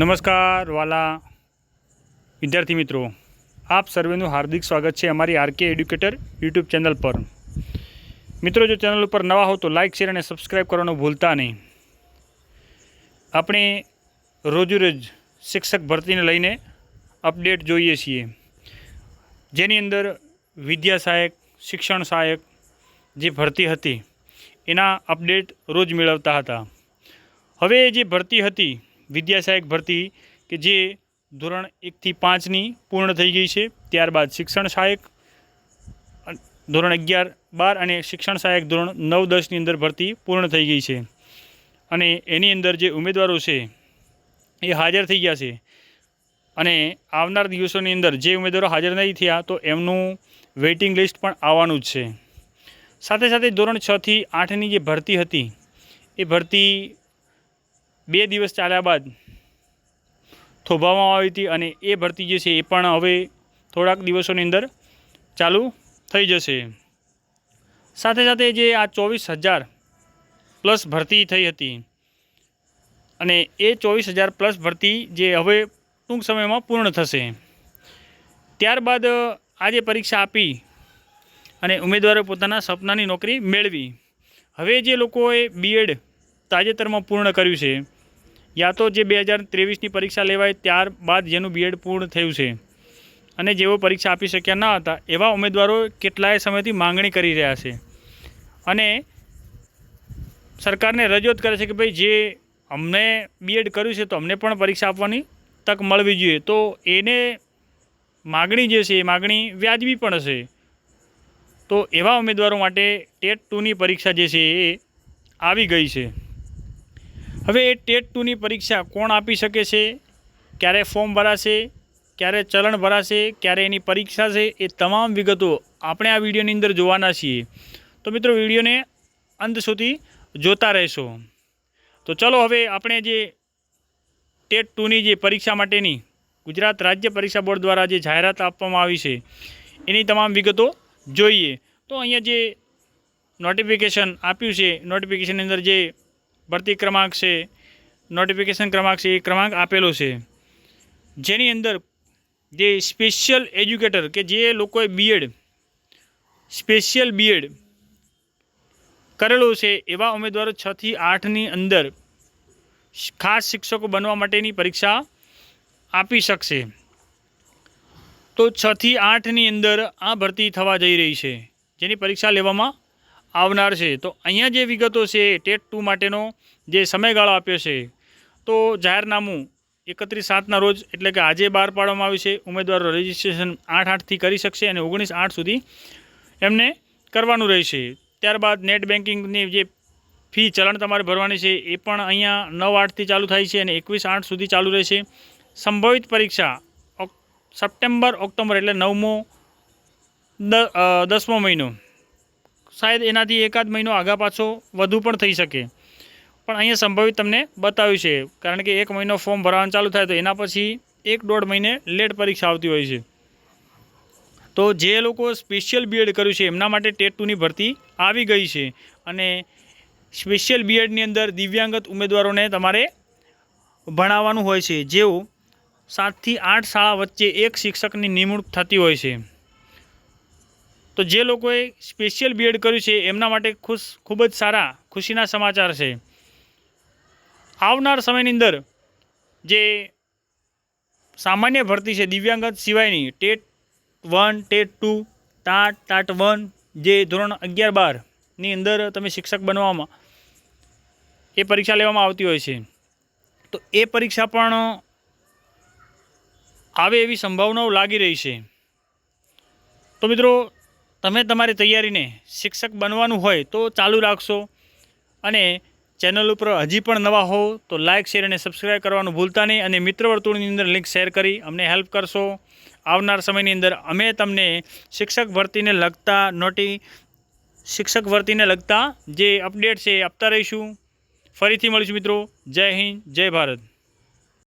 નમસ્કાર, વાલા વિદ્યાર્થી મિત્રો. આપ સર્વેનું હાર્દિક સ્વાગત છે અમારી આરકે એડ્યુકેટર યુટ્યુબ ચેનલ પર. મિત્રો, જો ચેનલ ઉપર નવા હો તો લાઇક શેર અને સબસ્ક્રાઈબ કરવાનું ભૂલતા નહીં. આપણે રોજોરોજ શિક્ષક ભરતીને લઈને અપડેટ જોઈએ છીએ. જેની અંદર વિદ્યા સહાયક, શિક્ષણ સહાયક જે ભરતી હતી, એના અપડેટ રોજ મેળવતા હતા. હવે જે ભરતી હતી વિદ્યા સહાયક ભરતી કે જે ધોરણ એકથી પાંચની પૂર્ણ થઈ ગઈ છે, ત્યારબાદ શિક્ષણ સહાયક ધોરણ અગિયાર બાર અને શિક્ષણ સહાયક ધોરણ નવ દસની અંદર ભરતી પૂર્ણ થઈ ગઈ છે. અને એની અંદર જે ઉમેદવારો છે, એ હાજર થઈ ગયા છે. અને આવનાર દિવસોની અંદર જે ઉમેદવારો હાજર નહીં થયા, તો એમનું વેઇટિંગ લિસ્ટ પણ આવવાનું જ છે. સાથે સાથે ધોરણ છથી આઠની જે ભરતી હતી, એ ભરતી બે દિવસ ચાલ્યા બાદ થોભાવવામાં આવી હતી અને એ ભરતી જે છે એ પણ હવે થોડાક દિવસોની અંદર ચાલુ થઈ જશે. સાથે સાથે જે આ ચોવીસ હજાર પ્લસ ભરતી થઈ હતી અને એ ચોવીસ હજાર પ્લસ ભરતી જે હવે ટૂંક સમયમાં પૂર્ણ થશે. ત્યારબાદ આજે પરીક્ષા આપી અને ઉમેદવારો પોતાના સપનાની નોકરી મેળવી. હવે જે લોકોએ બીએડ તાજેતરમાં પૂર્ણ કર્યું છે યા તો જે બે હજાર ત્રેવીસની પરીક્ષા લેવાય ત્યારબાદ જેનું બીએડ પૂર્ણ થયું છે. અને જેઓ પરીક્ષા આપી શક્યા ન હતા, એવા ઉમેદવારો કેટલાય સમયથી માંગણી કરી રહ્યા છે. અને સરકારને રજૂઆત કરે છે કે ભાઈ, જે અમને બીએડ કર્યું છે તો અમને પણ પરીક્ષા આપવાની તક મળવી જોઈએ. તો એને માગણી જે છે, એ માગણી વ્યાજબી પણ હશે. તો એવા ઉમેદવારો માટે ટેટ ટુની પરીક્ષા જે છે, એ આવી ગઈ છે. હવે એ ટેટ ટુની પરીક્ષા કોણ આપી શકે છે? ક્યારે ફોર્મ ભરાશે? ક્યારે ચલણ ભરાશે? ક્યારે એની પરીક્ષા છે? એ તમામ વિગતો આપણે આ વિડીયોની અંદર જોવાના છીએ. તો મિત્રો, વિડીયોને અંત સુધી જોતા રહેશો. તો ચલો હવે આપણે જે ટેટ ટુની જે પરીક્ષા માટેની ગુજરાત રાજ્ય પરીક્ષા બોર્ડ દ્વારા જે જાહેરાત આપવામાં આવી છે, એની તમામ વિગતો જોઈએ. તો અહીંયા જે નોટિફિકેશન આપ્યું છે નોટિફિકેશનની અંદર જે ભરતી ક્રમાંક છે નોટિફિકેશન ક્રમાંક છે, એ ક્રમાંક આપેલો છે. જેની અંદર જે સ્પેશિયલ એજ્યુકેટર કે જે લોકોએ બીએડ સ્પેશિયલ બીએડ કરેલું છે, એવા ઉમેદવારો છથી આઠની અંદર ખાસ શિક્ષકો બનવા માટેની પરીક્ષા આપી શકશે. તો છથી આઠની અંદર આ ભરતી થવા જઈ રહી છે. જેની પરીક્ષા લેવામાં આવનાર છે. તો અહીંયા જે વિગતો છે, ટેટ ટુ માટેનો જે સમયગાળો આપ્યો છે, તો જાહેરનામું એકત્રીસ સાતના રોજ, એટલે કે આજે બહાર પાડવામાં આવ્યું છે. ઉમેદવારો રજિસ્ટ્રેશન આઠ આઠથી કરી શકશે અને ઓગણીસ આઠ સુધી એમને કરવાનું રહેશે. ત્યારબાદ નેટ બેન્કિંગની જે ફી ચલણ તમારે ભરવાની છે, એ પણ અહીંયા નવ આઠથી ચાલુ થાય છે અને એકવીસ આઠ સુધી ચાલુ રહેશે. સંભવિત પરીક્ષા સપ્ટેમ્બર, ઓક્ટોબર એટલે નવમો દસમો મહિનો. શાયદ એનાથી એકાદ મહિનો આગા પાછો વધુ પણ થઈ શકે. પણ અહીંયા સંભવિત તમને બતાવ્યું છે, કારણ કે એક મહિનો ફોર્મ ભરવાનું ચાલુ થાય તો એના પછી એક દોઢ મહિને લેટ પરીક્ષા આવતી હોય છે. તો જે લોકો સ્પેશિયલ બીએડ કર્યું છે, એમના માટે ટેટ ટુની ભરતી આવી ગઈ છે. અને સ્પેશિયલ બીએડની અંદર દિવ્યાંગત ઉમેદવારોને તમારે ભણાવવાનું હોય છે, જેઓ સાતથી આઠ શાળા વચ્ચે એક શિક્ષકની નિમણૂક થતી હોય છે. તો જે લોકોએ સ્પેશિયલ બીએડ કર્યું છે, એમના માટે ખુશ, ખૂબ જ સારા, ખુશીના સમાચાર છે. આવનાર સમયની અંદર જે સામાન્ય ભરતી છે, દિવ્યાંગત સિવાયની, TET one, TET two TAT TAT one, જે ધોરણ અગિયાર બારની અંદર તમે શિક્ષક બનવામાં એ પરીક્ષા લેવામાં આવતી હોય છે. તો એ પરીક્ષા પણ આવે એવી સંભાવનાઓ લાગી રહી છે. તો મિત્રો તમે તમારી તૈયારીને શિક્ષક બનવાનું હોય તો ચાલુ રાખશો. અને ચેનલ ઉપર હજી પણ નવા હો તો લાઇક શેર અને સબસ્ક્રાઈબ કરવાનું ભૂલતા નહીં. અને મિત્ર વર્તુળની અંદર લિંક શેર કરી અમને હેલ્પ કરશો. આવનાર સમયની અંદર અમે તમને શિક્ષક ભરતીને લગતા નોટી, શિક્ષક ભરતીને લગતા જે અપડેટ છે એ આપતા રહીશું. ફરીથી મળીશું મિત્રો. જય હિન્દ, જય ભારત.